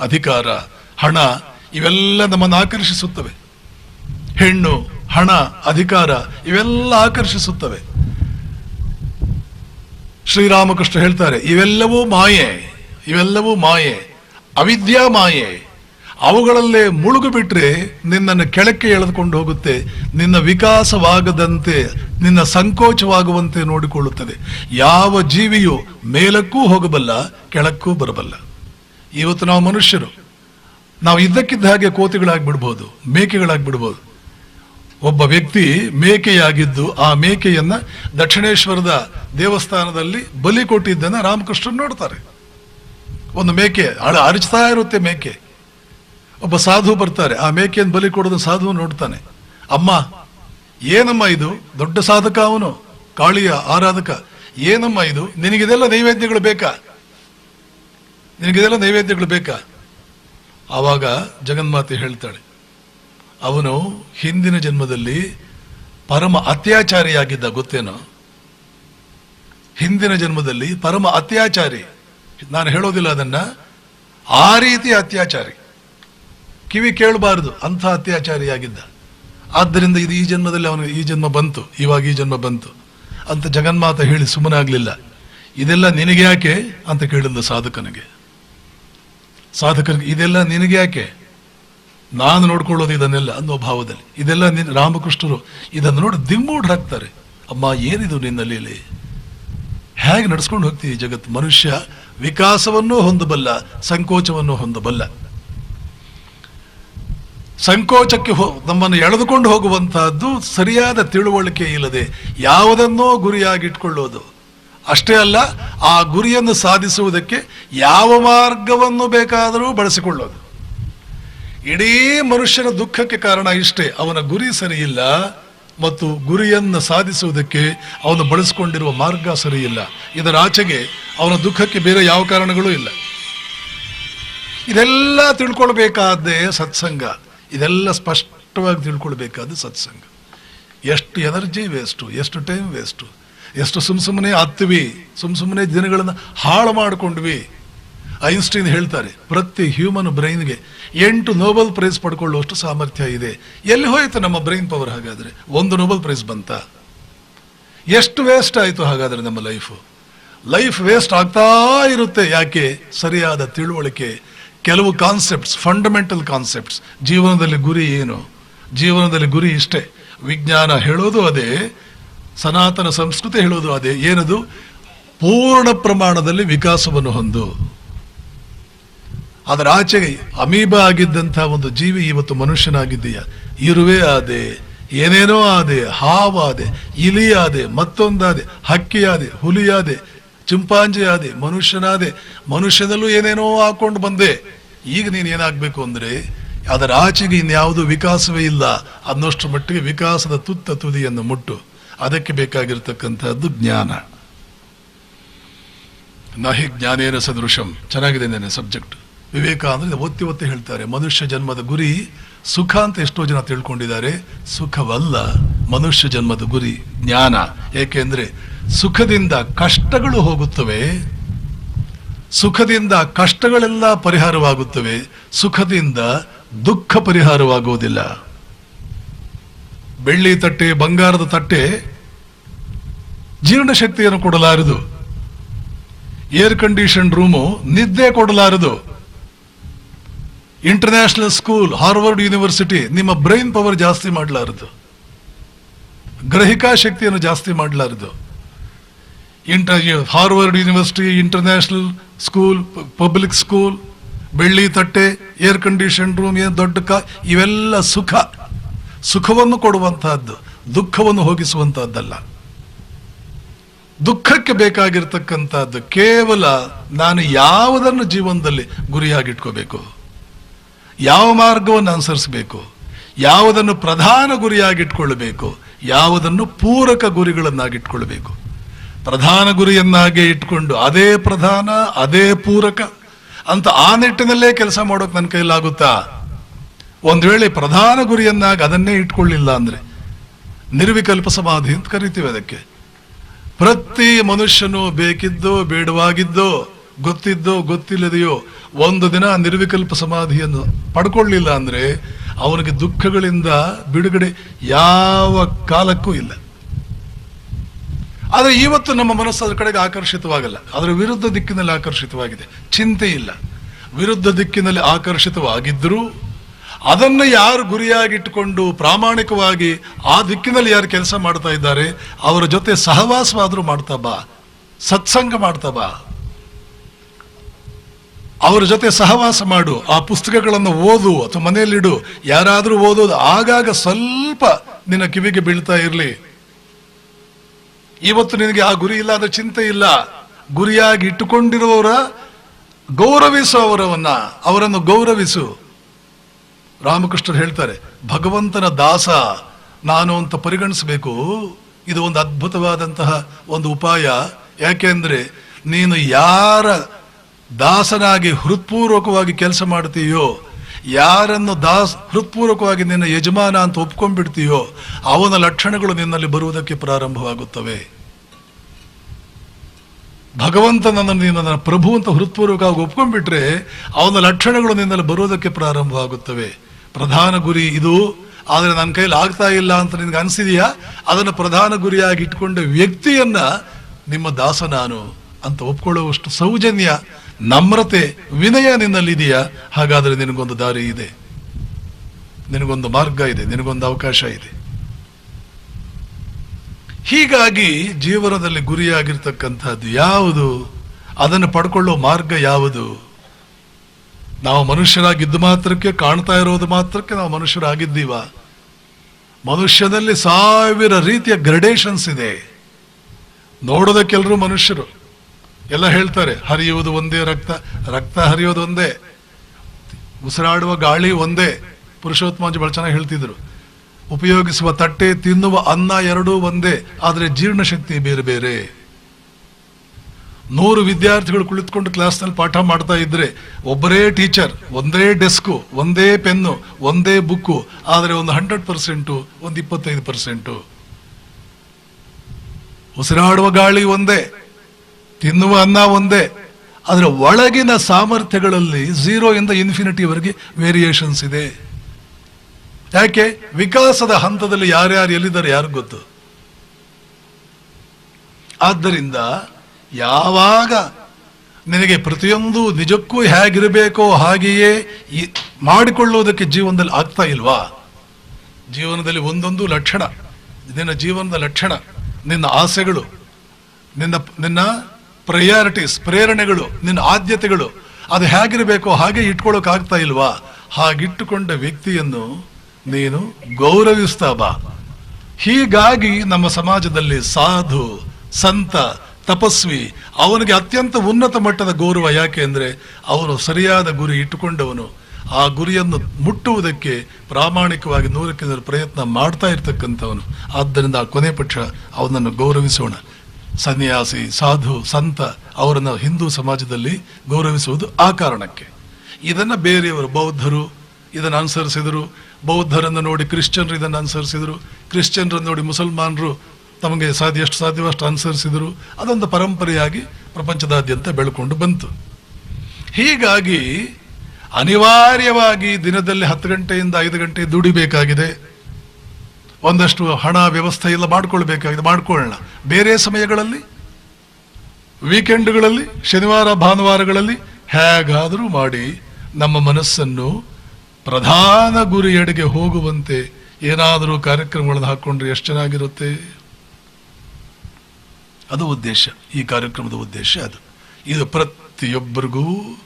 ಅಧಿಕಾರ, ಹಣ, ಇವೆಲ್ಲ ನಮ್ಮನ್ನು ಆಕರ್ಷಿಸುತ್ತವೆ. ಹೆಣ್ಣು, ಹಣ, ಅಧಿಕಾರ, ಇವೆಲ್ಲ ಆಕರ್ಷಿಸುತ್ತವೆ. ಶ್ರೀರಾಮಕೃಷ್ಣ ಹೇಳ್ತಾರೆ, ಇವೆಲ್ಲವೂ ಮಾಯೆ ಇವೆಲ್ಲವೂ ಮಾಯೆ, ಅವಿದ್ಯಾ ಮಾಯೆ. ಅವುಗಳಲ್ಲೇ ಮುಳುಗು ಬಿಟ್ರೆ ನಿನ್ನನ್ನು ಕೆಳಕ್ಕೆ ಎಳೆದುಕೊಂಡು ಹೋಗುತ್ತೆ, ನಿನ್ನ ವಿಕಾಸವಾಗದಂತೆ, ನಿನ್ನ ಸಂಕೋಚವಾಗುವಂತೆ ನೋಡಿಕೊಳ್ಳುತ್ತದೆ. ಯಾವ ಜೀವಿಯು ಮೇಲಕ್ಕೂ ಹೋಗಬಲ್ಲ, ಕೆಳಕ್ಕೂ ಬರಬಲ್ಲ. ಇವತ್ತು ನಾವು ಮನುಷ್ಯರು. ನಾವು ಇದ್ದಕ್ಕಿದ್ದ ಹಾಗೆ ಕೋತಿಗಳಾಗಿ ಬಿಡ್ಬೋದು ಮೇಕೆಗಳಾಗ್ಬಿಡ್ಬೋದು. ಒಬ್ಬ ವ್ಯಕ್ತಿ ಮೇಕೆಯಾಗಿದ್ದು ಆ ಮೇಕೆಯನ್ನ ದಕ್ಷಿಣೇಶ್ವರದ ದೇವಸ್ಥಾನದಲ್ಲಿ ಬಲಿ ಕೊಟ್ಟಿದ್ದನ್ನು ರಾಮಕೃಷ್ಣನ್ ನೋಡ್ತಾರೆ. ಒಂದು ಮೇಕೆ ಅಳ ಅರಿಚ್ತಾ ಇರುತ್ತೆ ಮೇಕೆ. ಒಬ್ಬ ಸಾಧು ಬರ್ತಾರೆ, ಆ ಮೇಕೆಯನ್ನು ಬಲಿ ಕೊಡೋದು ಸಾಧು ನೋಡ್ತಾನೆ. ಅಮ್ಮ, ಏನಮ್ಮ ಇದು? ದೊಡ್ಡ ಸಾಧಕ ಅವನು, ಕಾಳಿಯ ಆರಾಧಕ. ಏನಮ್ಮ ಇದು? ನಿನಗಿದೆಲ್ಲ ನೈವೇದ್ಯಗಳು ಬೇಕಾ? ನಿನಗಿದೆಲ್ಲ ನೈವೇದ್ಯಗಳು ಬೇಕಾ? ಆವಾಗ ಜಗನ್ಮಾತೆ ಹೇಳ್ತಾಳೆ, ಅವನು ಹಿಂದಿನ ಜನ್ಮದಲ್ಲಿ ಪರಮ ಅತ್ಯಾಚಾರಿಯಾಗಿದ್ದ, ಗೊತ್ತೇನೋ? ಹಿಂದಿನ ಜನ್ಮದಲ್ಲಿ ಪರಮ ಅತ್ಯಾಚಾರಿ, ನಾನು ಹೇಳೋದಿಲ್ಲ ಅದನ್ನ, ಆ ರೀತಿ ಅತ್ಯಾಚಾರಿ. ಕಿವಿ ಕೇಳಬಾರದು, ಅಂಥ ಅತ್ಯಾಚಾರಿಯಾಗಿದ್ದ. ಆದ್ದರಿಂದ ಇದು ಈ ಜನ್ಮದಲ್ಲಿ ಅವನಿಗೆ ಈ ಜನ್ಮ ಬಂತು, ಇವಾಗ ಈ ಜನ್ಮ ಬಂತು ಅಂತ ಜಗನ್ಮಾತ ಹೇಳಿ ಸುಮ್ಮನಾಗ್ಲಿಲ್ಲ. ಇದೆಲ್ಲ ನಿನಗೆ ಯಾಕೆ ಅಂತ ಕೇಳಿದ್ದ ಸಾಧಕನಿಗೆ. ಸಾಧಕನಿಗೆ ಇದೆಲ್ಲ ನಿನಗೆ ಯಾಕೆ? ನಾನು ನೋಡ್ಕೊಳ್ಳೋದು ಇದನ್ನೆಲ್ಲ ಅನ್ನೋ ಭಾವದಲ್ಲಿ. ಇದೆಲ್ಲ ನಿನ್ನ ರಾಮಕೃಷ್ಣರು ಇದನ್ನು ನೋಡಿ ದಿಮ್ಮೂಡ್ ಹಾಕ್ತಾರೆ. ಅಮ್ಮ, ಏನಿದು ನಿನ್ನ ಲೀಲೆ ಹೇಗೆ ನಡ್ಸ್ಕೊಂಡು ಹೋಗ್ತೀವಿ ಜಗತ್ತು? ಮನುಷ್ಯ ವಿಕಾಸವನ್ನೂ ಹೊಂದಬಲ್ಲ, ಸಂಕೋಚವನ್ನು ಹೊಂದಬಲ್ಲ. ಸಂಕೋಚಕ್ಕೆ ಹೋ, ನಮ್ಮನ್ನು ಎಳೆದುಕೊಂಡು ಹೋಗುವಂತಹದ್ದು ಸರಿಯಾದ ತಿಳುವಳಿಕೆ ಇಲ್ಲದೆ ಯಾವುದನ್ನೋ ಗುರಿಯಾಗಿಟ್ಕೊಳ್ಳೋದು. ಅಷ್ಟೇ ಅಲ್ಲ, ಆ ಗುರಿಯನ್ನು ಸಾಧಿಸುವುದಕ್ಕೆ ಯಾವ ಮಾರ್ಗವನ್ನು ಬೇಕಾದರೂ ಬಳಸಿಕೊಳ್ಳೋದು. ಇಡೀ ಮನುಷ್ಯನ ದುಃಖಕ್ಕೆ ಕಾರಣ ಇಷ್ಟೇ, ಅವನ ಗುರಿ ಸರಿಯಿಲ್ಲ ಮತ್ತು ಗುರಿಯನ್ನು ಸಾಧಿಸುವುದಕ್ಕೆ ಅವನು ಬಳಸಿಕೊಂಡಿರುವ ಮಾರ್ಗ ಸರಿಯಿಲ್ಲ. ಇದರ ಆಚೆಗೆ ಅವನ ದುಃಖಕ್ಕೆ ಬೇರೆ ಯಾವ ಕಾರಣಗಳೂ ಇಲ್ಲ. ಇದೆಲ್ಲ ತಿಳ್ಕೊಳ್ಬೇಕಾದ್ದೇ ಸತ್ಸಂಗ. ಇದೆಲ್ಲ ಸ್ಪಷ್ಟವಾಗಿ ತಿಳ್ಕೊಳ್ಬೇಕಾದ ಸತ್ಸಂಗ. ಎಷ್ಟು ಎನರ್ಜಿ ವೇಸ್ಟು, ಎಷ್ಟು ಟೈಮ್ ವೇಸ್ಟು. ಎಷ್ಟು ಸುಮ್ ಸುಮ್ಮನೆ ಹತ್ವಿ ಸುಮ್ ಸುಮ್ಮನೆ ದಿನಗಳನ್ನು ಹಾಳು ಮಾಡಿಕೊಂಡ್ವಿ. ಐನ್ಸ್ಟೈನ್ ಹೇಳ್ತಾರೆ, ಪ್ರತಿ ಹ್ಯೂಮನ್ ಬ್ರೈನ್ಗೆ ಎಂಟು ನೋಬಲ್ ಪ್ರೈಸ್ ಪಡ್ಕೊಳ್ಳುವಷ್ಟು ಸಾಮರ್ಥ್ಯ ಇದೆ. ಎಲ್ಲಿ ಹೋಯ್ತು ನಮ್ಮ ಬ್ರೈನ್ ಪವರ್ ಹಾಗಾದ್ರೆ? ಒಂದು ನೋಬಲ್ ಪ್ರೈಸ್ ಬಂತ? ಎಷ್ಟು ವೇಸ್ಟ್ ಆಯಿತು ಹಾಗಾದ್ರೆ ನಮ್ಮ ಲೈಫು ಲೈಫ್ ವೇಸ್ಟ್ ಆಗ್ತಾ ಇರುತ್ತೆ, ಯಾಕೆ? ಸರಿಯಾದ ತಿಳುವಳಿಕೆ, ಕೆಲವು ಕಾನ್ಸೆಪ್ಟ್ಸ್ ಫಂಡಮೆಂಟಲ್ ಕಾನ್ಸೆಪ್ಟ್ಸ್ ಜೀವನದಲ್ಲಿ ಗುರಿ ಏನು? ಜೀವನದಲ್ಲಿ ಗುರಿ ಇಷ್ಟೇ. ವಿಜ್ಞಾನ ಹೇಳೋದು ಅದೇ ಸನಾತನ ಸಂಸ್ಕೃತಿ ಹೇಳೋದು ಅದೇ. ಏನದು? ಪೂರ್ಣ ಪ್ರಮಾಣದಲ್ಲಿ ವಿಕಾಸವನ್ನು ಹೊಂದು. ಅದರ ಆಚೆಗೆ ಅಮೀಬ ಆಗಿದ್ದಂತಹ ಒಂದು ಜೀವಿ ಇವತ್ತು ಮನುಷ್ಯನಾಗಿದ್ದೀಯ? ಇರುವೆ ಆದೆ, ಏನೇನೋ ಆದೆ ಹಾವಾದೆ ಇಲಿ ಆದೆ, ಮತ್ತೊಂದಾದೆ ಹಕ್ಕಿಯಾದೆ ಹುಲಿಯಾದೆ ಚಿಂಪಾಂಜಿ ಆದೆ, ಮನುಷ್ಯನಾದೆ ಮನುಷ್ಯನಲ್ಲೂ ಏನೇನೋ ಹಾಕೊಂಡು ಬಂದೆ. ಈಗ ನೀನು ಏನಾಗಬೇಕು ಅಂದ್ರೆ, ಅದರ ಆಚೆಗೆ ಇನ್ಯಾವುದು ವಿಕಾಸವೇ ಇಲ್ಲ ಅನ್ನೋಷ್ಟರ ಮಟ್ಟಿಗೆ ವಿಕಾಸದ ತುತ್ತ ತುದಿಯನ್ನು ಮುಟ್ಟು. ಅದಕ್ಕೆ ಬೇಕಾಗಿರ್ತಕ್ಕಂಥದ್ದು ಜ್ಞಾನ. ನಹಿ ಜ್ಞಾನೇನ ಸದೃಶಂ. ಚೆನ್ನಾಗಿದೆ ನನ್ನ ಸಬ್ಜೆಕ್ಟ್. ವಿವೇಕ ಅಂದರೆ ಒತ್ತಿ ಒತ್ತಿ ಹೇಳ್ತಾರೆ, ಮನುಷ್ಯ ಜನ್ಮದ ಗುರಿ ಸುಖ ಅಂತ ಎಷ್ಟೋ ಜನ ತಿಳ್ಕೊಂಡಿದ್ದಾರೆ. ಸುಖವಲ್ಲ, ಮನುಷ್ಯ ಜನ್ಮದ ಗುರಿ ಜ್ಞಾನ. ಏಕೆಂದರೆ ಸುಖದಿಂದ ಕಷ್ಟಗಳು ಹೋಗುತ್ತವೆ, ಸುಖದಿಂದ ಕಷ್ಟಗಳೆಲ್ಲ ಪರಿಹಾರವಾಗುತ್ತವೆ, ಸುಖದಿಂದ ದುಃಖ ಪರಿಹಾರವಾಗುವುದಿಲ್ಲ. ಬೆಳ್ಳಿ ತಟ್ಟೆ, ಬಂಗಾರದ ತಟ್ಟೆ ಜೀರ್ಣಶಕ್ತಿಯನ್ನು ಕೊಡಲಾರದು. ಏರ್ ಕಂಡೀಷನ್ ರೂಮು ನಿದ್ದೆ ಕೊಡಲಾರದು. ಇಂಟರ್ನ್ಯಾಷನಲ್ ಸ್ಕೂಲ್ ಹಾರ್ವರ್ಡ್ ಯೂನಿವರ್ಸಿಟಿ ನಿಮ್ಮ ಬ್ರೈನ್ ಪವರ್ ಜಾಸ್ತಿ ಮಾಡಲಾರದು. ಗ್ರಹಿಕಾ ಶಕ್ತಿಯನ್ನು ಜಾಸ್ತಿ ಮಾಡಲಾರದು. Inter Harvard university international school public school ಬೆಳ್ಳಿ ತಟ್ಟೆ ಏರ್ ಕಂಡೀಷನ್ ರೂಮ್ ಏನು ದೊಡ್ಡ ಕ, ಇವೆಲ್ಲ ಸುಖ. ಸುಖವನ್ನು ಕೊಡುವಂತಹದ್ದು, ದುಃಖವನ್ನು ಹೋಗಿಸುವಂತಹದ್ದಲ್ಲ. ದುಃಖಕ್ಕೆ ಬೇಕಾಗಿರ್ತಕ್ಕಂಥದ್ದು ಕೇವಲ ನಾನು ಯಾವುದನ್ನು ಜೀವನದಲ್ಲಿ ಗುರಿಯಾಗಿಟ್ಕೋಬೇಕು? ಯಾವ ಮಾರ್ಗವನ್ನು ಅನುಸರಿಸಬೇಕು? ಯಾವುದನ್ನು ಪ್ರಧಾನ ಗುರಿಯಾಗಿಟ್ಕೊಳ್ಬೇಕು ಯಾವುದನ್ನು ಪೂರಕ ಗುರಿಗಳನ್ನಾಗಿಟ್ಕೊಳ್ಬೇಕು? ಪ್ರಧಾನ ಗುರಿಯನ್ನಾಗೆ ಇಟ್ಕೊಂಡು ಅದೇ ಪ್ರಧಾನ, ಅದೇ ಪೂರಕ ಅಂತ ಆ ನಿಟ್ಟಿನಲ್ಲೇ ಕೆಲಸ ಮಾಡೋಕೆ ನನ್ನ ಕೈಲಾಗುತ್ತಾ? ಒಂದ್ ವೇಳೆ ಪ್ರಧಾನ ಗುರಿಯನ್ನಾಗಿ ಅದನ್ನೇ ಇಟ್ಕೊಳ್ಳಿಲ್ಲ ಅಂದ್ರೆ ನಿರ್ವಿಕಲ್ಪ ಸಮಾಧಿ ಅಂತ ಕರಿತೀವಿ ಅದಕ್ಕೆ. ಪ್ರತಿ ಮನುಷ್ಯನು ಬೇಕಿದ್ದೋ, ಬೇಡವಾಗಿದ್ದೋ, ಗೊತ್ತಿದ್ದೋ, ಗೊತ್ತಿಲ್ಲದೆಯೋ ಒಂದು ದಿನ ನಿರ್ವಿಕಲ್ಪ ಸಮಾಧಿಯನ್ನು ಪಡ್ಕೊಳ್ಳಿಲ್ಲ ಅಂದರೆ ಅವನಿಗೆ ದುಃಖಗಳಿಂದ ಬಿಡುಗಡೆ ಯಾವ ಕಾಲಕ್ಕೂ ಇಲ್ಲ. ಆದರೆ ಇವತ್ತು ನಮ್ಮ ಮನಸ್ಸು ಅದರ ಕಡೆಗೆ ಆಕರ್ಷಿತವಾಗಲ್ಲ. ಅದರ ವಿರುದ್ಧ ದಿಕ್ಕಿನಲ್ಲಿ ಆಕರ್ಷಿತವಾಗಿದೆ. ಚಿಂತೆ ಇಲ್ಲ. ವಿರುದ್ಧ ದಿಕ್ಕಿನಲ್ಲಿ ಆಕರ್ಷಿತವಾಗಿದ್ದರೂ ಅದನ್ನು ಯಾರು ಗುರಿಯಾಗಿಟ್ಟುಕೊಂಡು ಪ್ರಾಮಾಣಿಕವಾಗಿ ಆ ದಿಕ್ಕಿನಲ್ಲಿ ಯಾರು ಕೆಲಸ ಮಾಡ್ತಾ ಇದ್ದಾರೆ, ಅವರ ಜೊತೆ ಸಹವಾಸವಾದರೂ ಮಾಡ್ತಾ ಬಾ, ಸತ್ಸಂಗ ಮಾಡ್ತಾ ಬಾ. ಅವರ ಜೊತೆ ಸಹವಾಸ ಮಾಡು, ಆ ಪುಸ್ತಕಗಳನ್ನು ಓದು ಅಥವಾ ಮನೆಯಲ್ಲಿಡು, ಯಾರಾದರೂ ಓದೋದು ಆಗಾಗ ಸ್ವಲ್ಪ ನಿನ್ನ ಕಿವಿಗೆ ಬೀಳ್ತಾ ಇರಲಿ. ಇವತ್ತು ನಿನಗೆ ಆ ಗುರಿ ಇಲ್ಲ ಚಿಂತೆ ಇಲ್ಲ. ಗುರಿಯಾಗಿ ಇಟ್ಟುಕೊಂಡಿರುವವರ ಗೌರವಿಸು ಅವರವನ್ನ, ಅವರನ್ನು ಗೌರವಿಸು. ರಾಮಕೃಷ್ಣರು ಹೇಳ್ತಾರೆ, ಭಗವಂತನ ದಾಸ ನಾನು ಅಂತ ಪರಿಗಣಿಸಬೇಕು. ಇದು ಒಂದು ಅದ್ಭುತವಾದಂತಹ ಒಂದು ಉಪಾಯ. ಯಾಕೆಂದರೆ ನೀನು ಯಾರ ದಾಸನಾಗಿ ಹೃತ್ಪೂರ್ವಕವಾಗಿ ಕೆಲಸ ಮಾಡ್ತೀಯೋ, ಯಾರನ್ನು ದಾಸ್, ಹೃತ್ಪೂರ್ವಕವಾಗಿ ನಿನ್ನ ಯಜಮಾನ ಅಂತ ಒಪ್ಕೊಂಡ್ಬಿಡ್ತೀಯೋ, ಅವನ ಲಕ್ಷಣಗಳು ನಿನ್ನಲ್ಲಿ ಬರುವುದಕ್ಕೆ ಪ್ರಾರಂಭವಾಗುತ್ತವೆ. ಭಗವಂತನನ್ನು ನೀನು ನನ್ನ ಪ್ರಭು ಅಂತ ಹೃತ್ಪೂರ್ವಕವಾಗಿ ಒಪ್ಕೊಂಡ್ಬಿಟ್ರೆ, ಅವನ ಲಕ್ಷಣಗಳು ನಿನ್ನಲ್ಲಿ ಬರುವುದಕ್ಕೆ ಪ್ರಾರಂಭವಾಗುತ್ತವೆ. ಪ್ರಧಾನ ಗುರಿ ಇದು. ಆದರೆ ನನ್ನ ಕೈಲಿ ಆಗ್ತಾ ಇಲ್ಲ ಅಂತ ನಿನಗೆ ಅನಿಸಿದೆಯಾ? ಅದನ್ನು ಪ್ರಧಾನ ಗುರಿಯಾಗಿ ಇಟ್ಕೊಂಡ ವ್ಯಕ್ತಿಯನ್ನ ನಿಮ್ಮ ದಾಸ ನಾನು ಅಂತ ಒಪ್ಕೊಳ್ಳುವಷ್ಟು ಸೌಜನ್ಯ, ನಮ್ರತೆ, ವಿನಯ ನಿನ್ನಲ್ಲಿದೆಯಾ? ಹಾಗಾದರೆ ನಿನಗೊಂದು ದಾರಿ ಇದೆ. ನಿನಗೊಂದು ಮಾರ್ಗ ಇದೆ. ನಿನಗೊಂದು ಅವಕಾಶ ಇದೆ. ಹೀಗಾಗಿ ಜೀವನದಲ್ಲಿ ಗುರಿಯಾಗಿರ್ತಕ್ಕಂಥದ್ದು ಯಾವುದು? ಅದನ್ನು ಪಡ್ಕೊಳ್ಳೋ ಮಾರ್ಗ ಯಾವುದು? ನಾವು ಮನುಷ್ಯರಾಗಿದ್ದು ಮಾತ್ರಕ್ಕೆ, ಕಾಣ್ತಾ ಇರೋದು ಮಾತ್ರಕ್ಕೆ ನಾವು ಮನುಷ್ಯರಾಗಿದ್ದೀವ. ಮನುಷ್ಯನಲ್ಲಿ ಸಾವಿರ ರೀತಿಯ ಗ್ರಡೇಷನ್ಸ್ ಇದೆ. ನೋಡೋದಕ್ಕೆಲ್ಲರೂ ಮನುಷ್ಯರು. ಎಲ್ಲ ಹೇಳ್ತಾರೆ, ಹರಿಯುವುದು ಒಂದೇ ರಕ್ತ ರಕ್ತ ಹರಿಯೋದು ಒಂದೇ. ಉಸಿರಾಡುವ ಗಾಳಿ ಒಂದೇ. ಪುರುಷೋತ್ತಮಾಜಿ ಬಹಳ ಚೆನ್ನಾಗಿ ಹೇಳ್ತಿದ್ರು. ಉಪಯೋಗಿಸುವ ತಟ್ಟೆ, ತಿನ್ನುವ ಅನ್ನ ಎರಡೂ ಒಂದೇ. ಆದರೆ ಜೀರ್ಣಶಕ್ತಿ ಬೇರೆ ಬೇರೆ. ನೂರು ವಿದ್ಯಾರ್ಥಿಗಳು ಕುಳಿತುಕೊಂಡು ಕ್ಲಾಸ್ನಲ್ಲಿ ಪಾಠ ಮಾಡ್ತಾ ಇದ್ರೆ ಒಬ್ಬರೇ ಟೀಚರ್, ಒಂದೇ ಡೆಸ್ಕು, ಒಂದೇ ಪೆನ್ನು, ಒಂದೇ ಬುಕ್ಕು, ಆದರೆ ಒಂದು ಹಂಡ್ರೆಡ್ ಪರ್ಸೆಂಟು, ಒಂದು ಇಪ್ಪತ್ತೈದು ಪರ್ಸೆಂಟು. ಉಸಿರಾಡುವ ಗಾಳಿ ಒಂದೇ, ತಿನ್ನುವ ಅನ್ನ ಒಂದೇ ಅದರ ಒಳಗಿನ ಸಾಮರ್ಥ್ಯಗಳಲ್ಲಿ ಝೀರೋ ಇಂದ ಇನ್ಫಿನಿಟಿವರೆಗೆ ವೇರಿಯೇಷನ್ಸ್ ಇದೆ. ಯಾಕೆ? ವಿಕಾಸದ ಹಂತದಲ್ಲಿ ಯಾರ್ಯಾರು ಎಲ್ಲಿದ್ದಾರೆ ಯಾರಿಗೂ ಗೊತ್ತು. ಆದ್ದರಿಂದ ಯಾವಾಗ ನಿನಗೆ ಪ್ರತಿಯೊಂದು ನಿಜಕ್ಕೂ ಹೇಗಿರಬೇಕೋ ಹಾಗೆಯೇ ಮಾಡಿಕೊಳ್ಳುವುದಕ್ಕೆ ಜೀವನದಲ್ಲಿ ಆಗ್ತಾ ಇಲ್ವಾ? ಜೀವನದಲ್ಲಿ ಒಂದೊಂದು ಲಕ್ಷಣ, ನಿನ್ನ ಜೀವನದ ಲಕ್ಷಣ, ನಿನ್ನ ಆಸೆಗಳು, ನಿನ್ನ ನಿನ್ನ ಪ್ರಯಾರಿಟೀಸ್ ಪ್ರೇರಣೆಗಳು, ನಿನ್ನ ಆದ್ಯತೆಗಳು, ಅದು ಹೇಗಿರಬೇಕೋ ಹಾಗೆ ಇಟ್ಕೊಳ್ಳೋಕೆ ಆಗ್ತಾ ಇಲ್ವಾ? ಹಾಗಿಟ್ಟುಕೊಂಡ ವ್ಯಕ್ತಿಯನ್ನು ನೀನು ಗೌರವಿಸ್ತಾ ಬಾ. ಹೀಗಾಗಿ ನಮ್ಮ ಸಮಾಜದಲ್ಲಿ ಸಾಧು, ಸಂತ ತಪಸ್ವಿ. ಅವನಿಗೆ ಅತ್ಯಂತ ಉನ್ನತ ಮಟ್ಟದ ಗೌರವ ಯಾಕೆ ಅಂದ್ರೆ ಅವನು ಸರಿಯಾದ ಗುರಿ ಇಟ್ಟುಕೊಂಡವನು. ಆ ಗುರಿಯನ್ನು ಮುಟ್ಟುವುದಕ್ಕೆ ಪ್ರಾಮಾಣಿಕವಾಗಿ ನೂರಕ್ಕೆ ನೂರು ಪ್ರಯತ್ನ ಮಾಡ್ತಾ ಇರ್ತಕ್ಕಂಥವನು. ಆದ್ದರಿಂದ ಆ ಕೊನೆ ಪಕ್ಷ ಅವನನ್ನು ಗೌರವಿಸೋಣ. ಸನ್ಯಾಸಿ, ಸಾಧು, ಸಂತ ಅವರನ್ನು ಹಿಂದೂ ಸಮಾಜದಲ್ಲಿ ಗೌರವಿಸುವುದು ಆ ಕಾರಣಕ್ಕೆ. ಇದನ್ನ ಬೇರೆಯವರು ಬೌದ್ಧರು ಇದನ್ನು ಅನುಸರಿಸಿದರು. ಬೌದ್ಧರನ್ನು ನೋಡಿ ಕ್ರಿಶ್ಚಿಯನ್ರು ಇದನ್ನು ಅನುಸರಿಸಿದರು. ಕ್ರಿಶ್ಚಿಯನ್ರನ್ನು ನೋಡಿ ಮುಸಲ್ಮಾನರು ತಮಗೆ ಸಾಧ್ಯ, ಎಷ್ಟು ಸಾಧ್ಯವೋ ಅಷ್ಟು ಅನುಸರಿಸಿದರು ಅದೊಂದು ಪರಂಪರೆಯಾಗಿ ಪ್ರಪಂಚದಾದ್ಯಂತ ಬೆಳ್ಕೊಂಡು ಬಂತು. ಹೀಗಾಗಿ ಅನಿವಾರ್ಯವಾಗಿ ದಿನದಲ್ಲಿ ಹತ್ತು ಗಂಟೆಯಿಂದ ಐದು ಗಂಟೆ ದುಡಿಬೇಕಾಗಿದೆ. ಒಂದಷ್ಟು ಹಣ ವ್ಯವಸ್ಥೆ ಎಲ್ಲ ಮಾಡ್ಕೊಳ್ಬೇಕಾಗಿದೆ. ಮಾಡ್ಕೊಳ್ಳೋಣ. ಬೇರೆ ಸಮಯಗಳಲ್ಲಿ, ವೀಕೆಂಡ್ಗಳಲ್ಲಿ, ಶನಿವಾರ, ಭಾನುವಾರಗಳಲ್ಲಿ ಹೇಗಾದರೂ ಮಾಡಿ ನಮ್ಮ ಮನಸ್ಸನ್ನು ಪ್ರಧಾನ ಗುರಿಯೆಡೆಗೆ ಹೋಗುವಂತೆ ಏನಾದರೂ ಕಾರ್ಯಕ್ರಮಗಳನ್ನು ಹಾಕ್ಕೊಂಡ್ರೆ ಎಷ್ಟು ಚೆನ್ನಾಗಿರುತ್ತೆ? ಅದು ಉದ್ದೇಶ. ಈ ಕಾರ್ಯಕ್ರಮದ ಉದ್ದೇಶ ಅದು. ಇದು ಪ್ರತಿಯೊಬ್ಬರಿಗೂ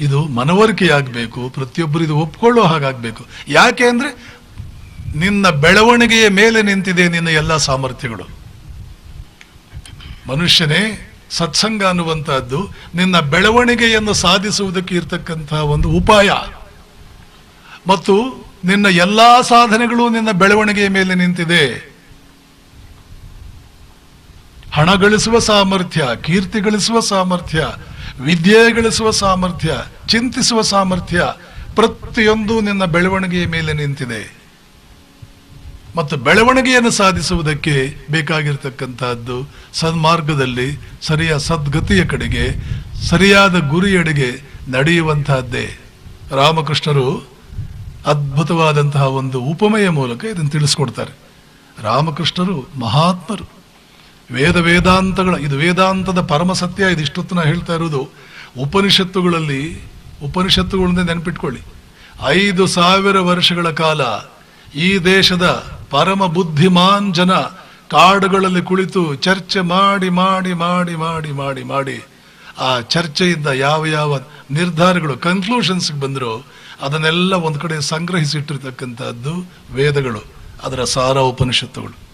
ಇದು ಮನವರಿಕೆಯಾಗಬೇಕು, ಪ್ರತಿಯೊಬ್ಬರು ಇದು ಒಪ್ಕೊಳ್ಳೋ ಹಾಗಾಗಬೇಕು. ಯಾಕೆ ಅಂದರೆ ನಿನ್ನ ಬೆಳವಣಿಗೆಯ ಮೇಲೆ ನಿಂತಿದೆ ನಿನ್ನ ಎಲ್ಲ ಸಾಮರ್ಥ್ಯಗಳು. ಮನುಷ್ಯನೇ ಸತ್ಸಂಗ ಅನ್ನುವಂಥದ್ದು ನಿನ್ನ ಬೆಳವಣಿಗೆಯನ್ನು ಸಾಧಿಸುವುದಕ್ಕೆ ಇರ್ತಕ್ಕಂತಹ ಒಂದು ಉಪಾಯ. ಮತ್ತು ನಿನ್ನ ಎಲ್ಲ ಸಾಧನೆಗಳು ನಿನ್ನ ಬೆಳವಣಿಗೆಯ ಮೇಲೆ ನಿಂತಿದೆ. ಹಣ ಗಳಿಸುವ ಸಾಮರ್ಥ್ಯ, ಕೀರ್ತಿ ಗಳಿಸುವ ಸಾಮರ್ಥ್ಯ, ವಿದ್ಯೆ ಗಳಿಸುವ ಸಾಮರ್ಥ್ಯ, ಚಿಂತಿಸುವ ಸಾಮರ್ಥ್ಯ ಪ್ರತಿಯೊಂದು ನಿನ್ನ ಬೆಳವಣಿಗೆಯ ಮೇಲೆ ನಿಂತಿದೆ. ಮತ್ತು ಬೆಳವಣಿಗೆಯನ್ನು ಸಾಧಿಸುವುದಕ್ಕೆ ಬೇಕಾಗಿರ್ತಕ್ಕಂತಹದ್ದು ಸನ್ಮಾರ್ಗದಲ್ಲಿ ಸರಿಯ ಸದ್ಗತಿಯ ಕಡೆಗೆ, ಸರಿಯಾದ ಗುರಿಯಡೆಗೆ ನಡೆಯುವಂತಹದ್ದೇ ರಾಮಕೃಷ್ಣರು ಅದ್ಭುತವಾದಂತಹ ಒಂದು ಉಪಮೆಯ ಮೂಲಕ ಇದನ್ನು ತಿಳಿಸ್ಕೊಡ್ತಾರೆ. ರಾಮಕೃಷ್ಣರು ಮಹಾತ್ಮರು. ವೇದ ವೇದಾಂತಗಳ, ಇದು ವೇದಾಂತದ ಪರಮ ಸತ್ಯ ಇದಿಷ್ಟೊತ್ತು ನಾನು ಹೇಳ್ತಾ ಇರೋದು. ಉಪನಿಷತ್ತುಗಳಲ್ಲಿ, ಉಪನಿಷತ್ತುಗಳನ್ನೇ ನೆನಪಿಟ್ಕೊಳ್ಳಿ. ಐದು ಸಾವಿರ ವರ್ಷಗಳ ಕಾಲ ಈ ದೇಶದ ಪರಮ ಬುದ್ಧಿಮಾನ್ ಜನ ಕಾಡುಗಳಲ್ಲಿ ಕುಳಿತು ಚರ್ಚೆ ಮಾಡಿ ಮಾಡಿ ಮಾಡಿ ಮಾಡಿ ಮಾಡಿ ಮಾಡಿ ಆ ಚರ್ಚೆಯಿಂದ ಯಾವ ಯಾವ ನಿರ್ಧಾರಗಳು ಕನ್ಕ್ಲೂಷನ್ಸ್ಗೆ ಬಂದರೂ ಅದನ್ನೆಲ್ಲ ಒಂದು ಕಡೆ ಸಂಗ್ರಹಿಸಿಟ್ಟಿರ್ತಕ್ಕಂಥದ್ದು ವೇದಗಳು, ಅದರ ಸಾರ ಉಪನಿಷತ್ತುಗಳು.